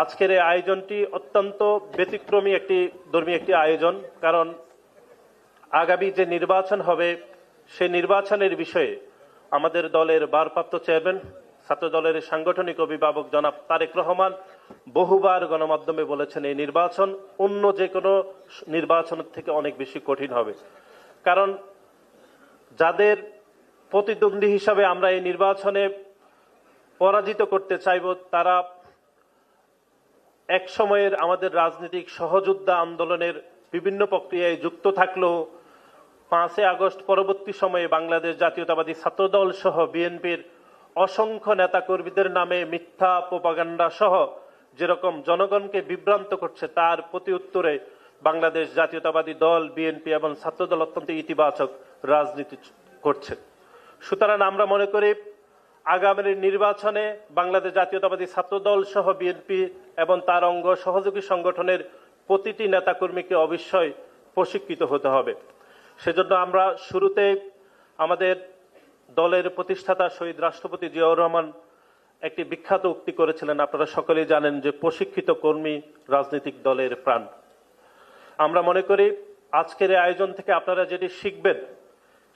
আজকের এই আয়োজনটি অত্যন্ত ব্যতিক্রমী একটি ধর্মী একটি আয়োজন, কারণ আগামী যে নির্বাচন হবে, সেই নির্বাচনের বিষয়ে আমাদের দলের ভারপ্রাপ্ত চেয়ারম্যান, ছাত্র দলের সাংগঠনিক অভিভাবক জনাব তারেক রহমান বহুবার গণমাধ্যমে বলেছেন, এই নির্বাচন অন্য যে কোনো নির্বাচনের থেকে অনেক বেশি কঠিন হবে। কারণ যাদের প্রতিদ্বন্দ্বী হিসাবে আমরা এই নির্বাচনে পরাজিত করতে চাইব, তারা এক সময়ের আমাদের রাজনৈতিক সহযোদ্ধা আন্দোলনের বিভিন্ন প্রক্রিয়ায় যুক্ত থাকলেও পাঁচই আগস্ট পরবর্তী সময়ে বাংলাদেশ জাতীয়তাবাদী ছাত্রদল সহ বিএনপির অসংখ্য নেতাকর্মীদের নামে মিথ্যা প্রপাগান্ডা সহ যেরকম জনগণকে বিভ্রান্ত করছে, তার প্রতি উত্তরে বাংলাদেশ জাতীয়তাবাদী দল, বিএনপি এবং ছাত্রদল অত্যন্ত ইতিবাচক রাজনীতি করছে। সুতরাং আমরা মনে করি আগামী নির্বাচনে বাংলাদেশ জাতীয়তাবাদী ছাত্রদল সহ বিএনপি এবং তার অঙ্গ সহযোগী সংগঠনের প্রতিটি নেতাকর্মীকে অবশ্যই প্রশিক্ষিত হতে হবে। সেজন্য আমরা শুরুতে আমাদের দলের প্রতিষ্ঠাতা শহীদ রাষ্ট্রপতি জিয়াউর রহমান একটি বিখ্যাত উক্তি করেছিলেন। আপনারা সকলেই জানেন যে প্রশিক্ষিত কর্মী রাজনৈতিক দলের প্রাণ। আমরা মনে করি আজকের আয়োজন থেকে আপনারা যেটি শিখবেন,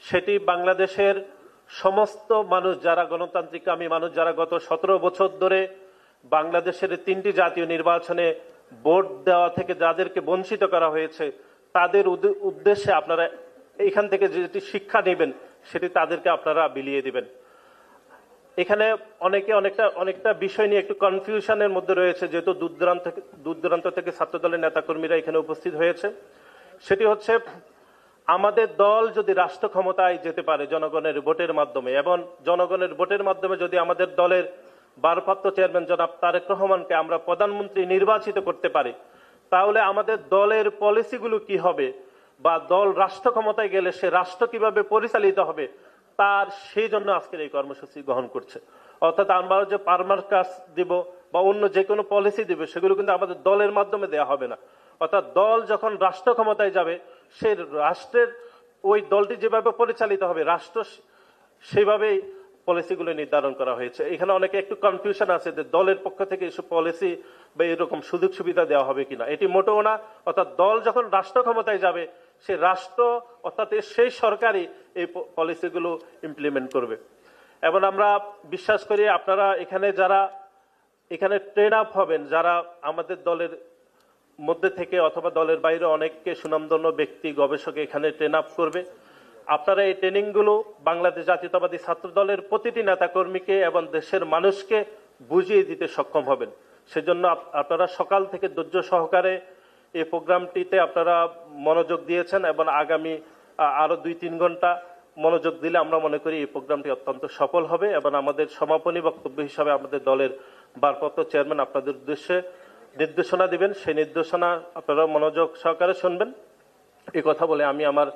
সেটি বাংলাদেশের সমস্ত মানুষ যারা গণতান্ত্রিক, আমি মানুষ যারা গত সতেরো বছর ধরে বাংলাদেশের তিনটি জাতীয় নির্বাচনে ভোট দেওয়া থেকে যাদেরকে বঞ্চিত করা হয়েছে, তাদের উদ্দেশ্যে আপনারা এখান থেকে যেটি শিক্ষা নেবেন, সেটি তাদেরকে আপনারা বিলিয়ে দিবেন। এখানে অনেকে অনেকটা অনেকটা বিষয় নিয়ে একটু কনফিউশনের মধ্যে রয়েছে, যেহেতু দূর দূরান্ত থেকে দূর দূরান্ত থেকে ছাত্রদলের নেতাকর্মীরা এখানে উপস্থিত হয়েছে। সেটি হচ্ছে আমাদের দল যদি রাষ্ট্র ক্ষমতায় যেতে পারে জনগণের ভোটের মাধ্যমে, এবং জনগণের ভোটের মাধ্যমে যদি আমাদের দলের ভারপ্রাপ্ত চেয়ারম্যান জনাব তারেক রহমানকে আমরা প্রধানমন্ত্রী নির্বাচিত করতে পারি, তাহলে আমাদের দলের পলিসিগুলো কি হবে? বা দল রাষ্ট্র ক্ষমতায় গেলে সে রাষ্ট্র কীভাবে পরিচালিত হবে? তার সেই জন্য আজকের এই কর্মসূচি গ্রহণ করছে। অর্থাৎ আমরা যে পারমার কাজ দিব বা অন্য যে কোনো পলিসি দিবে, সেগুলো কিন্তু আমাদের দলের মাধ্যমে দেওয়া হবে না। অর্থাৎ দল যখন রাষ্ট্র ক্ষমতায় যাবে সেই রাষ্ট্রের ওই দলটি যেভাবে পরিচালিত হবে, রাষ্ট্র সে- সেইভাবেই পলিসিগুলো নির্ধারণ করা হয়েছে। এখানে অনেকে একটু কনফিউশন আছে যে দলের পক্ষ থেকে এসব পলিসি বা এরকম সুযোগ সুবিধা দেওয়া হবে কিনা। এটি মোটেও না, অর্থাৎ দল যখন রাষ্ট্র ক্ষমতায় যাবে, সে রাষ্ট্র, অর্থাৎ সেই সরকারই এই পলিসিগুলো ইমপ্লিমেন্ট করবে। এবং আমরা বিশ্বাস করি আপনারা এখানে যারা, এখানে ট্রেন আপ হবেন, যারা আমাদের দলের মধ্যে থেকে অথবা দলের বাইরে অনেককে সুনামধন্য ব্যক্তি, গবেষক এখানে ট্রেন আপ করবে। আপনারা এই ট্রেনিংগুলো বাংলাদেশ জাতীয়তাবাদী ছাত্র দলের প্রতিটি নেতাকর্মীকে এবং দেশের মানুষকে বুঝিয়ে দিতে সক্ষম হবেন। সেজন্য আপ- আপনারা সকাল থেকে ধৈর্য সহকারে এই প্রোগ্রামটিতে আপনারা মনোযোগ দিয়েছেন এবং আগামী আরও দুই তিন ঘণ্টা মনোযোগ দিলে আমরা মনে করি এই প্রোগ্রামটি অত্যন্ত সফল হবে এবং আমাদের সমাপনী বক্তব্য হিসাবে আমাদের দলের ভারপ্রাপ্ত চেয়ারম্যান আপনাদের উদ্দেশ্যে নির্দেশনা দিবেন, সেই নির্দেশনা আপনারা মনোযোগ সহকারে শুনবেন। এই কথা বলে আমি আমার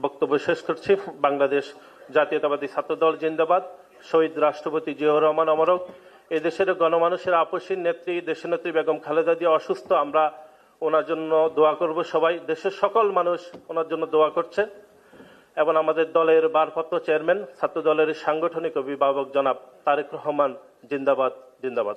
বক্তব্য শেষ করছি। বাংলাদেশ জাতীয়তাবাদী ছাত্রদল জিন্দাবাদ। শহীদ রাষ্ট্রপতি জিয়াউর রহমান অমরক। এই দেশের গণমানুষের আপসীর নেত্রী, দেশনেত্রী বেগম খালেদা দিয়ে অসুস্থ। আমরা ওনার জন্য দোয়া করব সবাই। দেশের সকল মানুষ ওনার জন্য দোয়া করছে। এবং আমাদের দলের ভারপ্রাপ্ত চেয়ারম্যান ছাত্র দলের সাংগঠনিক অভিভাবক জনাব তারেক রহমান, জিন্দাবাদ জিন্দাবাদ।